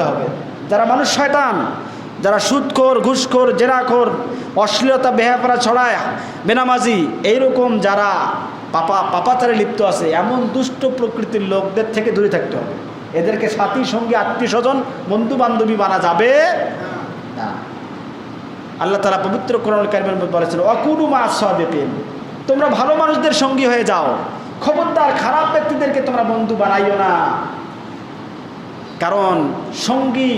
হবে। যারা মানুষ শয়তান, যারা সুদখোর, ঘুষখোর, জেরাখোর, অশ্লীলতা বেহাপড়া ছড়ায়, বেনামাজি, এইরকম যারা পাপা, পাপাচারে লিপ্ত আছে, এমন দুষ্ট প্রকৃতির লোকদের থেকে দূরে থাকতে হবে। এদেরকে সাথী, সঙ্গী আত্মীয় স্বজন বন্ধু বান্ধবী বানা যাবে আল্লাহ তালা পবিত্র কোরআন কারিমের অকুরু মা সাদেতেন তোমরা ভালো মানুষদের সঙ্গী হয়ে যাও। খবরদার, খারাপ ব্যক্তিদেরকে তোমরা বন্ধু বানাইও না। কারণ সঙ্গী,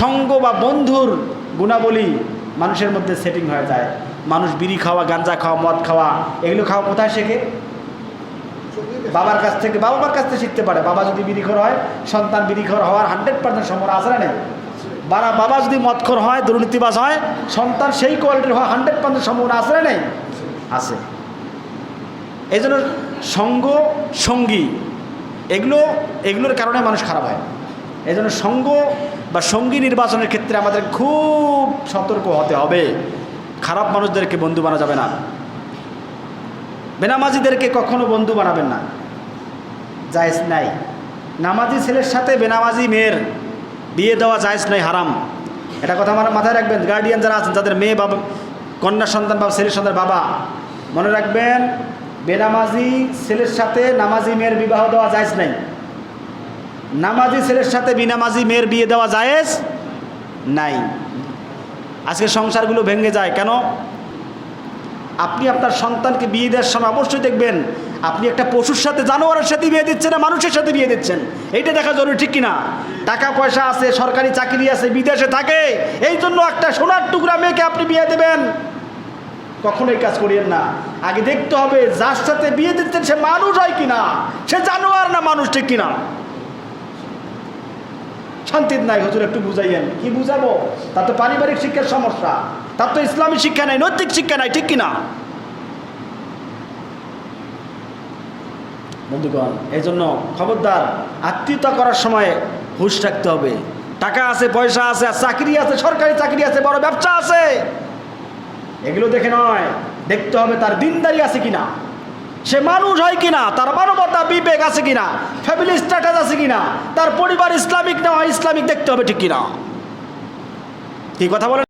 সঙ্গ বা বন্ধুর গুণাবলী মানুষের মধ্যে সেটিং হয়ে যায়। মানুষ বিড়ি খাওয়া, গাঞ্জা খাওয়া, মদ খাওয়া, এগুলো খাওয়া কোথায় শেখে? বাবার কাছ থেকে বাবা মার কাছ থেকে শিখতে পারে। বাবা যদি বিড়িখোর হয়, সন্তান বিড়িখোর হওয়ার হান্ড্রেড পার্সেন্ট সম্ভাবনা না নেই? বাবা বাবা যদি মদখোর হয়, দুর্নীতিবাজ হয়, সন্তান সেই কোয়ালিটির হওয়া হান্ড্রেড পার্সেন্ট সম্ভাবনা না নেই? আছে। এই জন্য সঙ্গ, সঙ্গী, এগুলো, এগুলোর কারণে মানুষ খারাপ হয়। এই জন্য সঙ্গ বা সঙ্গী নির্বাচনের ক্ষেত্রে আমাদের খুব সতর্ক হতে হবে। খারাপ মানুষদেরকে বন্ধু বানা যাবে না। বেনামাজিদেরকে কখনো বন্ধু বানাবেন না। জায়েজ নাই। নামাজি ছেলের সাথে বেনামাজি মেয়ের বিয়ে দেওয়া জায়েজ নাই হারাম। এটা কথা আমার মাথায় রাখবেন। গার্ডিয়ান যারা আছেন, যাদের মেয়ে বাবা, কন্যা সন্তান বা ছেলের সন্তান বাবা, মনে রাখবেন, বেনামাজি ছেলের সাথে নামাজি মেয়ের বিবাহ দেওয়া জায়েজ নাই। নামাজি ছেলের সাথে বিনামাজি মেয়ের বিয়ে দেওয়া জায়েজ? নাই। আজকে সংসারগুলো ভেঙে যায়। কেন? আপনি আপনার সন্তানকে বিয়ে দেওয়ার সময় অবশ্যই দেখবেন, আপনি একটা পশুর সাথে জানোয়ারের সাথে বিয়ে দিচ্ছেন না, মানুষের সাথে বিয়ে দিচ্ছেন। এইটা দেখা জরুরি, ঠিক কিনা? টাকা পয়সা আছে, সরকারি চাকরি আছে, বিদেশে থাকে। এই জন্য একটা সোনার টুকরা মেয়েকে আপনি বিয়ে দেবেন। কখনোই কাজ করিয়েন না। আগে দেখতে হবে, যার সাথে বিয়ে দিচ্ছেন সে মানুষ হয় কিনা? সে জানোয়ার না মানুষ, ঠিক কিনা? শান্তির নাই, হুজুর, একটু বুঝাইয়েন। কি বুঝাবো? তার তো পারিবারিক শিক্ষার সমস্যা। তার তো ইসলামী শিক্ষা নাই, নৈতিক শিক্ষা নাই, ঠিক কিনা? বন্ধুগণ এই জন্য খবরদার, আত্মীয়তা করার সময় হুশ রাখতে হবে। টাকা আছে, পয়সা আছে, আর চাকরি আছে, সরকারি চাকরি আছে, বড় ব্যবসা আছে। এগুলো দেখে নয়, দেখতে হবে তার দিনদারি আছে কিনা। সে মানুষ হয় কিনা, তার মানবতা বিবেক আছে কিনা ফ্যামিলি স্ট্যাটাস আছে কিনা, তার পরিবার ইসলামিক না ইসলামিক, দেখতে হবে ঠিক কিনা। কি কথা বলেন?